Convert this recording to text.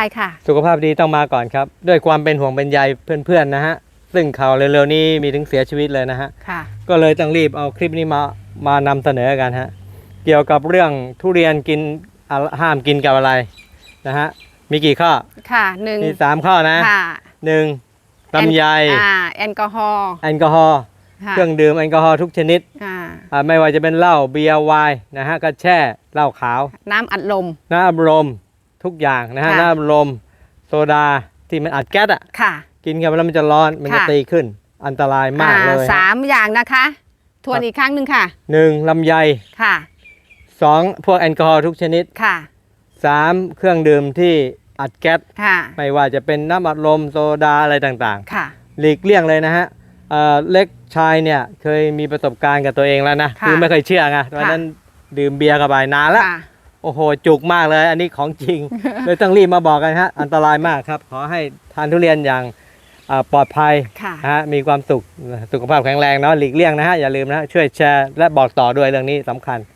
ายค่ะ สุขภาพดีต้องมาก่อนครับ ด้วยความเป็นห่วงเป็นใยเพื่อนๆนะฮะ ซึ่งข่าวเร็วๆนี้มีถึงเสียชีวิตเลยนะฮะ ค่ะ ก็เลยต้องรีบเอาคลิปนี้มามานำเสนอกันฮะ เกี่ยวกับเรื่องทุเรียนกินอะห้ามกินกับอะไรนะฮะ มีกี่ข้อ ค่ะหนึ่งมีสามข้อนะค่ะหนึ่งลำไยอ่าแอลกอฮอล์แอลกอฮอล์ ค่ะเครื่องดื่มแอลกอฮอล์ทุกชนิดอ่าอ่าไม่ว่าจะเป็นเหล้าเบียร์ไวน์นะฮะก็แช่เหล้าขาว น้ำอัดลมน้ำอัดลม ทุกอย่างนะฮะค่ะ น้ำอัดลมโซดาที่มันอัดแก๊สอะ ค่ะ กินกันไปแล้วมันจะร้อนมันจะค่ะ ตีขึ้น อันตรายมากอ่เลยสามอย่างนะคะทวนอีกครั้งหนึ่งค่ะ หนึ่งลำไยค่ะ สองพวกแอลกอฮอล์ทุกชนิดค่ะ สามเครื่องดื่มที่อัดแก๊สค่ะ ไม่ว่าจะเป็นน้ำอัดลมโซดาอะไรต่างค่ะ ๆ หลีกเลี่ยงเลยนะฮะเอ่อเล็กชายเนี่ยเคยมีประสบการณ์กับตัวเองแล้วนะค่ะอไม่เคยเชื่อไงวันนั้นดื่มเบียร์กับไปนานแล้ว ค่ะโอ้โห จุกมากเลย อันนี้ของจริง เลยต้องรีบมาบอกกันฮะ อันตรายมากครับ ขอให้ทานทุเรียนอย่างเอ่อปลอดภัยค่ะนะฮะมีความสุข สุขภาพแข็งแรงเนาะหลีกเลี่ยงนะฮะ อย่าลืมนะฮะช่วยแชร์และบอกต่อด้วยเรื่องนี้สำคัญค่ะ